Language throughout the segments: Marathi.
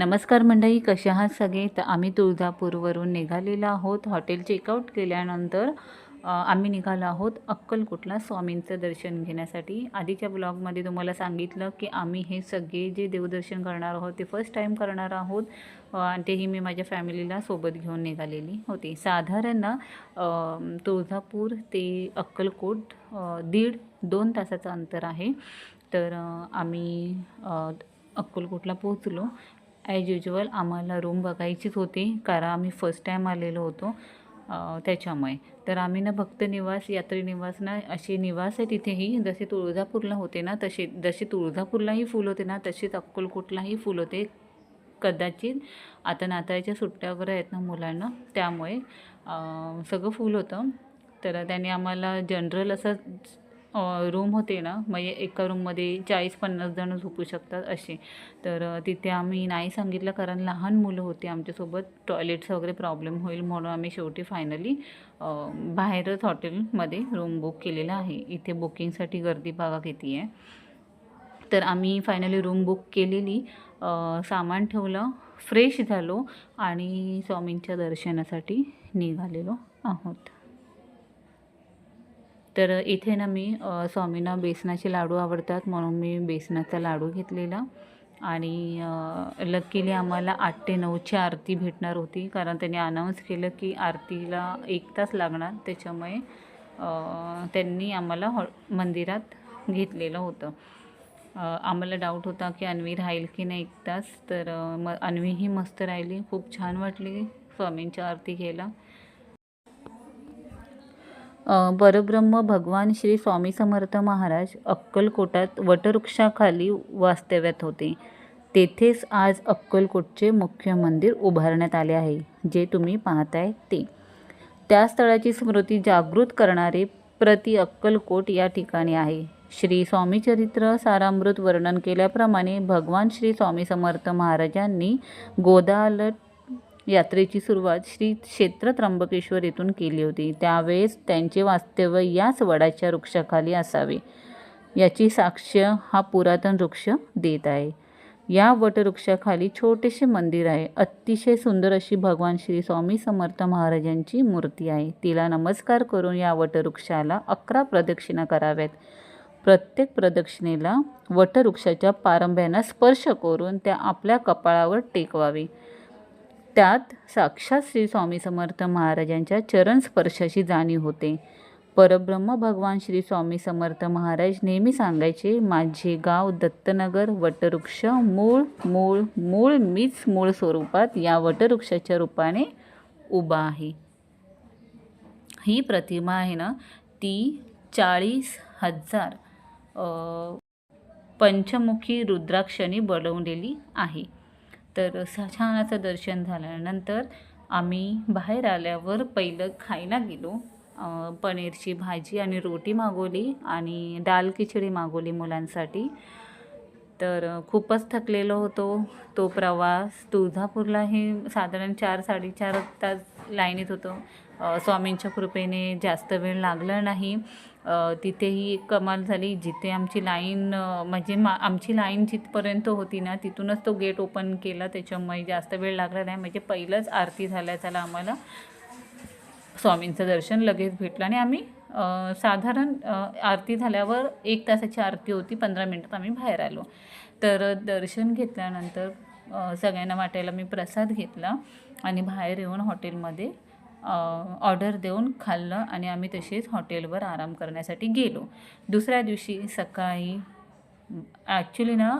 नमस्कार मंडळी कसे आहात सगळे? तर आम्ही तुळजापूरवरून निघालेलो आहोत. हॉटेल चेकआउट केल्यानंतर आम्ही निघालो आहोत अक्कलकोटला स्वामींचं दर्शन घेण्यासाठी. आधीच्या ब्लॉगमध्ये तुम्हाला सांगितलं की आम्ही हे सगळे जे देवदर्शन करणार आहोत ते फर्स्ट टाईम करणार आहोत. आणि तेही मी माझ्या फॅमिलीला सोबत घेऊन निघालेली होती. साधारण ना तुळजापूर ते अक्कलकोट दीड दोन तासाचं अंतर आहे. तर आम्ही अक्कलकोटला पोहोचलो. ॲज युजल आम्हाला रूम बघायचीच होती कारण आम्ही फर्स्ट टाईम आलेलो होतो त्याच्यामुळे. तर आम्ही ना भक्त निवास यात्री निवास ना असे निवास आहे तिथेही. जसे तुळजापूरला होते ना तसे जसे तुळजापूरलाही फुल होते ना तसेच अक्कलकोटलाही फुल होते. कदाचित आता नाताळच्या सुट्ट्या वगैरे आहेत ना मुलांना त्यामुळे सगळं फुल होतं. तर त्याने आम्हाला जनरल असं रूम होते ना म्हणजे एका रूममध्ये चाळीस पन्नास जण झोपू शकतात असे. तर तिथे आम्ही नाही सांगितलं कारण लहान मुलं होती आमच्यासोबत टॉयलेटचा वगैरे प्रॉब्लेम होईल म्हणून आम्ही शेवटी फायनली बाहेरच हॉटेलमध्ये रूम बुक केलेला आहे. इथे बुकिंगसाठी गर्दी बघा किती आहे. तर आम्ही फायनली रूम बुक केलेली. सामान ठेवलं फ्रेश झालो आणि स्वामींच्या दर्शनासाठी निघालेलो आहोत. तर इथे ना मी स्वामींना बेसनाचे लाडू आवडतात म्हणून मी बेसनाचा लाडू घेतलेला. आणि लकीली आम्हाला आठ ते नऊची आरती भेटणार होती कारण त्यांनी अनाऊन्स केलं की आरतीला एक तास लागणार. त्याच्यामुळे त्यांनी आम्हाला हॉ मंदिरात घेतलेलं होतं. आम्हाला डाऊट होता की अन्वी राहील की नाही एक तास. तर म अन्वीही मस्त राहिली. खूप छान वाटली स्वामींची आरती घ्यायला. परब्रह्म भगवान श्री स्वामी समर्थ महाराज अक्कलकोटात वटवृक्षाखाली वास्तव्यात होते. तेथेच आज अक्कलकोटचे मुख्य मंदिर उभारण्यात आले आहे जे तुम्ही पाहताय ते. त्या स्थळाची स्मृती जागृत करणारे प्रति अक्कलकोट या ठिकाणी आहे. श्री स्वामी चरित्र सारामृत वर्णन केल्याप्रमाणे भगवान श्री स्वामी समर्थ महाराजांनी गोदालट यात्रेची सुरुवात श्री क्षेत्र त्र्यंबकेश्वर येथून केली होती. त्यावेळेस त्यांचे वास्तव्य याच वडाच्या वृक्षाखाली असावे. याची साक्ष हा पुरातन वृक्ष देत आहे. या वटवृक्षाखाली छोटेसे मंदिर आहे. अतिशय सुंदर अशी भगवान श्री स्वामी समर्थ महाराजांची मूर्ती आहे. तिला नमस्कार करून या वटवृक्षाला अकरा प्रदक्षिणा कराव्यात. प्रत्येक प्रदक्षिणेला वटवृक्षाच्या पारंब्यांना स्पर्श करून त्या आपल्या कपाळावर टेकवावे. त्यात साक्षात श्री स्वामी समर्थ महाराजांच्या चरणस्पर्शाची जाणीव होते. परब्रह्म भगवान श्री स्वामी समर्थ महाराज नेहमी सांगायचे माझे गाव दत्तनगर वटवृक्ष मूळ मूळ मूळ मीच मूळ स्वरूपात या वटवृक्षाच्या रूपाने उभा आहे. ही प्रतिमा आहे ना ती चाळीस हजार पंचमुखी रुद्राक्षाने बनवलेली आहे. तर छान असं दर्शन झाल्यानंतर आम्ही बाहेर आल्यावर पहिलं खायला गेलो. पनीरची भाजी आणि रोटी मागवली आणि दाल खिचडी मागवली मुलांसाठी. तर खूपच थकलेलो होतो. तो प्रवास तुळजापूरला हे साधारण चार साडेचार तास लाईनीत होतो. स्वामींच्या कृपेने जास्त वेळ लागला नाही. तिथेही एक कमाल झाली. जिथे आमची लाईन म्हणजे मा आमची लाईन जिथपर्यंत होती ना तिथूनच तो गेट ओपन केला. त्याच्यामुळे जास्त वेळ लागला नाही. म्हणजे पहिलंच आरती झाल्या त्याला आम्हाला. स्वामींचं दर्शन लगेच भेटलं. आणि आम्ही साधारण आरती झाल्यावर एक तासाची आरती होती. पंधरा मिनटात आम्ही बाहेर आलो. तर दर्शन घेतल्यानंतर सगळ्यांना वाटायला मी प्रसाद घेतला आणि बाहेर येऊन हॉटेलमध्ये ऑर्डर देऊन खाल्लं आणि आम्ही तसेच हॉटेलवर आराम करण्यासाठी गेलो. दुसऱ्या दिवशी सकाळी ॲक्च्युली ना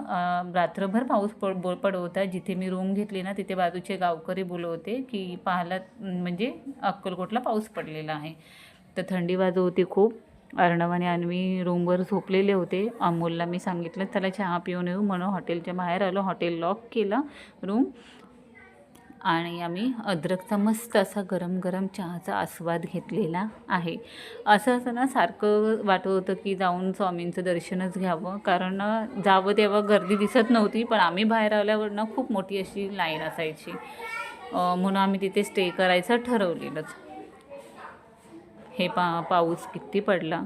रात्रभर पाऊस पड बो पडत होता. जिथे मी रूम घेतली ना तिथे बाजूचे गावकरी बोलवते की पाहायला म्हणजे अक्कलकोटला पाऊस पडलेला आहे. तर थंडी बाजू होती खूप. अर्णव आणि आम्ही रूमवर झोपलेले होते. अमोलला मी सांगितलं त्याला चहा पिऊन येऊ. म्हणून हॉटेलच्या बाहेर आलो. हॉटेल लॉक केला रूम आणि आम्ही अद्रकचा मस्त असा गरम गरम चहाचा आस्वाद घेतलेला आहे. असं असं ना सारखं वाटत होतं की जाऊन स्वामींचं दर्शनच घ्यावं. कारण जावं तेव्हा गर्दी दिसत नव्हती पण आम्ही बाहेर आल्यावरनं खूप मोठी अशी लाईन असायची. म्हणून आम्ही तिथे स्टे करायचं ठरवलेलंच. हे पा पाऊस किती पडला.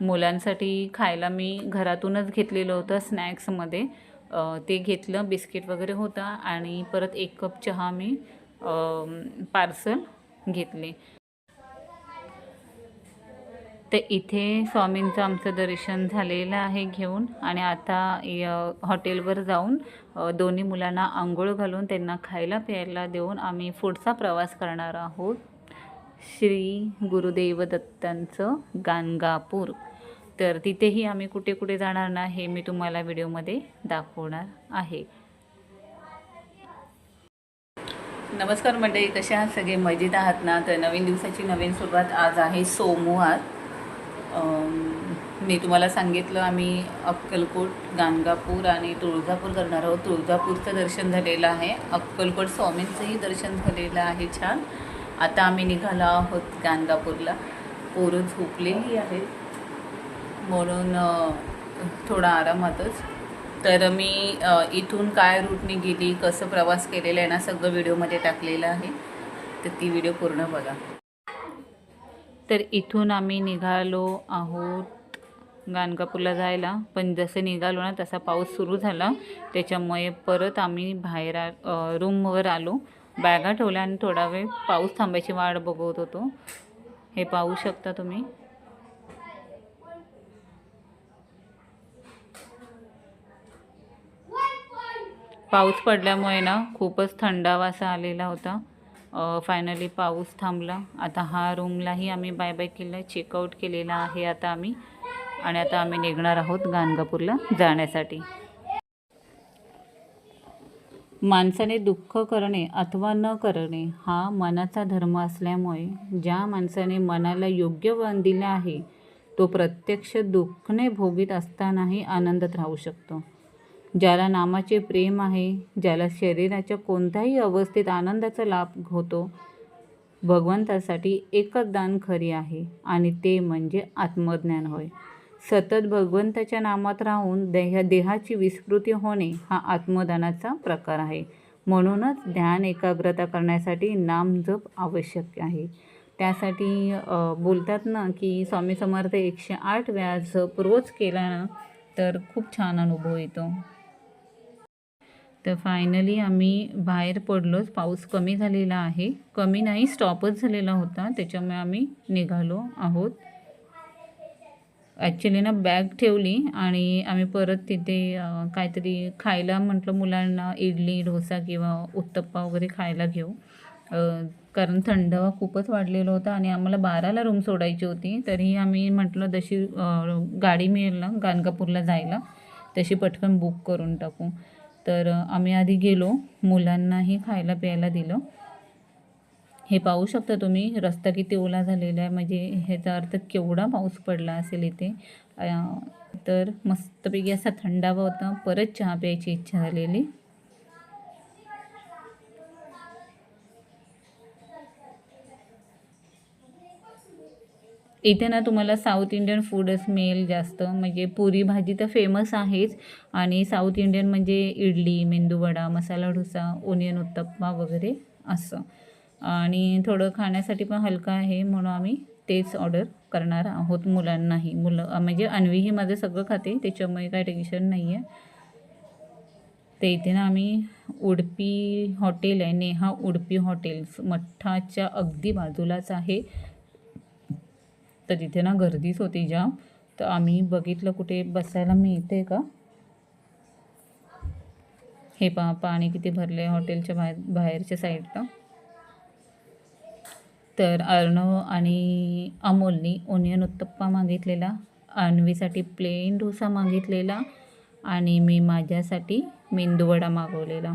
मुलांसाठी खायला मी घरातूनच घेतलेलं होतं स्नॅक्समध्ये. ते घेतलं बिस्किट वगैरे होता आणि परत एक कप चहा मी पार्सल घेतले. तर इथे स्वामींचं आमचं दर्शन झालेलं आहे घेऊन आणि आता य- हॉटेलवर जाऊन दोन्ही मुलांना आंघोळ घालून त्यांना खायला प्यायला देऊन आम्ही पुढचा प्रवास करणार आहोत. श्री गुरुदेव दत्तांचं गाणगापूर. तर तिथेही आम्ही कुठे कुठे जाणार ना हे मी तुम्हाला व्हिडिओमध्ये दाखवणार आहे. नमस्कार मंडळी कशा आहात सगळे? मजेत आहात ना? तर नवीन दिवसाची नवीन सुरुवात आज आहे सोमवार. मी तुम्हाला सांगितलं आम्ही अक्कलकोट गाणगापूर आणि तुळजापूर करणार आहोत. तुळजापूरचं दर्शन झालेलं आहे. अक्कलकोट स्वामींचंही दर्शन झालेलं आहे छान. आता आम्ही निघालो आहोत गाणगापूरला. पोरं झोपलेली आहेत. म्हणून थोडा आरामातच तर मी इथून काय रूटने गेली कसं प्रवास केलेला आहे ना सगळं व्हिडिओमध्ये टाकलेलं आहे. तर ती व्हिडिओ पूर्ण बघा. तर इथून आम्ही निघालो आहोत गाणगापूरला जायला. पण जसं निघालो ना तसा पाऊस सुरू झाला. त्याच्यामुळे परत आम्ही बाहेर आ रूमवर आलो. बॅगा ठेवल्या आणि थोडा वेळ पाऊस थांबायची वाट बघत होतो. हे पाहू शकता तुम्ही. पाऊस पडल्यामुळे ना खूपच थंडावा असा आलेला होता. फायनली पाऊस थांबला. आता हा रूमलाही आम्ही बाय बाय केलं चेकआउट केलेला आहे आता आम्ही. आणि आता आम्ही निघणार आहोत गाणगापूरला जाण्यासाठी. माणसाने दुःख करणे अथवा न करणे हा मनाचा धर्म असल्यामुळे ज्या माणसाने मनाला योग्य वळण दिले आहे तो प्रत्यक्ष दुःखने भोगीत असतानाही आनंदात राहू शकतो. ज्याला नामाचे प्रेम आहे ज्याला शरीराच्या कोणत्याही अवस्थेत आनंदाचा लाभ होतो भगवंतासाठी एकच दान खरी आहे आणि ते म्हणजे आत्मज्ञान होय. सतत भगवंताच्या नामात राहून देह देहाची विस्मृती होणे हा आत्मदानाचा प्रकार आहे. म्हणूनच ध्यान एकाग्रता करण्यासाठी नामजप आवश्यक आहे. त्यासाठी बोलतात ना की स्वामी समर्थ एकशे आठ वेळा जप रोज केला ना तर खूप छान अनुभव येतो. तर फायनली आम्ही बाहेर पडलोच. पाऊस कमी झालेला आहे. कमी नाही स्टॉपच झालेला होता. त्याच्यामुळे आम्ही निघालो आहोत. ॲक्च्युली ना बॅग ठेवली आणि आम्ही परत तिथे काहीतरी खायला म्हटलं मुलांना इडली डोसा किंवा उत्तप्पा वगैरे खायला घेऊ. कारण थंडावा खूपच वाढलेला होता आणि आम्हाला बाराला रूम सोडायची होती. तरीही आम्ही म्हटलं जशी गाडी मिळेल ना गाणगापूरला जायला तशी पटकन बुक करून टाकू. तर आम्ही आधी गेलो. मुलांनाही खायला प्यायला दिलं. हे पाहू शकता तुम्ही रस्ता किती ओला झालेला आहे. म्हणजे ह्याचा अर्थ केवढा पाऊस पडला असेल इथे. तर मस्तपैकी असा थंडावा होता. परत चहा प्यायची इच्छा झालेली. इथे ना तुम्हाला साऊथ इंडियन फूडच मिळेल जास्त. म्हणजे पुरी भाजी तर फेमस आहेच. आणि साऊथ इंडियन म्हणजे इडली मेंदूवडा मसाला डोसा ओनियन उत्तप्पा वगैरे असं. आणि थोडं खाण्यासाठी पण हलकं आहे म्हणून आम्ही तेच ऑर्डर करणार आहोत मुलांनाही. मुलं म्हणजे अन्वीही माझं सगळं खाते त्याच्यामुळे काही टेन्शन नाही आहे ते इथे ना आम्ही उडपी हॉटेल आहे नेहा उडपी हॉटेल्स. मठ्ठाच्या अगदी बाजूलाच आहे. तर तिथे ना गर्दीच होती जाम. तर आम्ही बघितलं कुठे बसायला मिळते का? हे पहा पाणी किती भरले हॉटेलच्या बाहेर बाहेरच्या साईडला. तर अर्णव आणि अमोलनी ओनियन उत्तप्पा मागितलेला अन्वीसाठी प्लेन डोसा मागितलेला आणि मी माझ्यासाठी मेंदूवडा मागवलेला.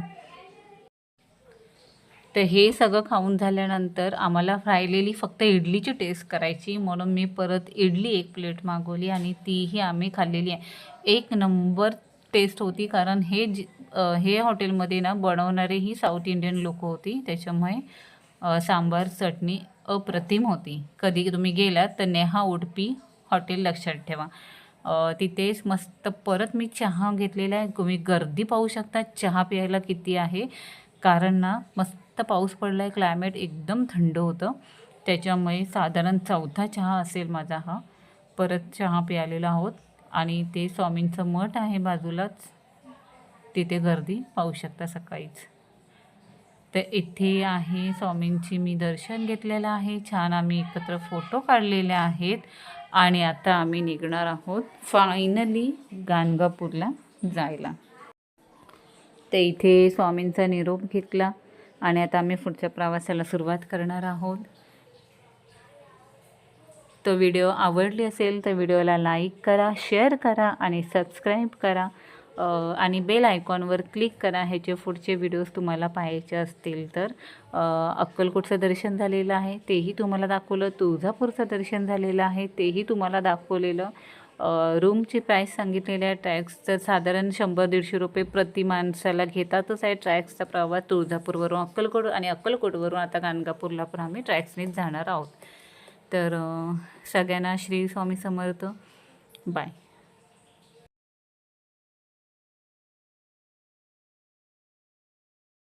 तर हे सगळं खाऊन झाल्यानंतर आम्हाला फ्रायलेली फक्त इडलीची टेस्ट करायची. म्हणून मी परत इडली एक प्लेट मागवली आणि तीही आम्ही खाल्लेली आहे. एक नंबर टेस्ट होती कारण हे जी हे हॉटेलमध्ये ना बनवणारे ही साऊथ इंडियन लोक होती. त्याच्यामुळे सांबार चटणी अप्रतिम होती. कधी तुम्ही गेलात तर नेहा उडपी हॉटेल लक्षात ठेवा. तिथेच मस्त परत मी चहा घेतलेला आहे. तुम्ही गर्दी पाहू शकता. चहा प्यायला किती आहे? कारण ना मस्त पाऊस पडला आहे क्लायमेट एकदम थंड होतं. त्याच्यामुळे साधारण चौथा चहा असेल माझा हा. परत चहा प्यालेला आहोत. आणि ते स्वामींचं मठ आहे बाजूलाच. तिथे गर्दी पाहू शकता सकाळीच. तर इथे आहे स्वामींची मी दर्शन घेतलेलं आहे. छान आम्ही एकत्र फोटो काढलेले आहेत. आणि आता आम्ही निघणार आहोत फायनली गाणगापूरला जायला. तर इथे स्वामींचा निरोप घेतला. आणि आता आम्ही पुढच्या प्रवासाला सुरुवात करणार आहोत. तो व्हिडिओ आवडली असेल तर व्हिडिओला लाईक करा शेअर करा आणि सबस्क्राईब करा. आणि बेल आयकॉनवर क्लिक करा ह्याचे पुढचे व्हिडिओज तुम्हाला पाहायचे असतील तर. अक्कलकोटचं दर्शन झालेलं आहे तेही तुम्हाला दाखवलं. तुळजापूरचं दर्शन झालेलं आहे तेही तुम्हाला दाखवलेलं. रूमची प्राईस सांगितलेली आहे ट्रॅक्सचं साधारण शंभर दीडशे रुपये प्रति माणसाला घेतातच आहे ट्रॅक्सचा प्रवास तुळजापूरवरून अक्कलकोट आणि अक्कलकोटवरून आता गाणगापूरला पण आम्ही ट्रॅक्सनीच जाणार आहोत. तर सगळ्यांना श्री स्वामी समर्थ. बाय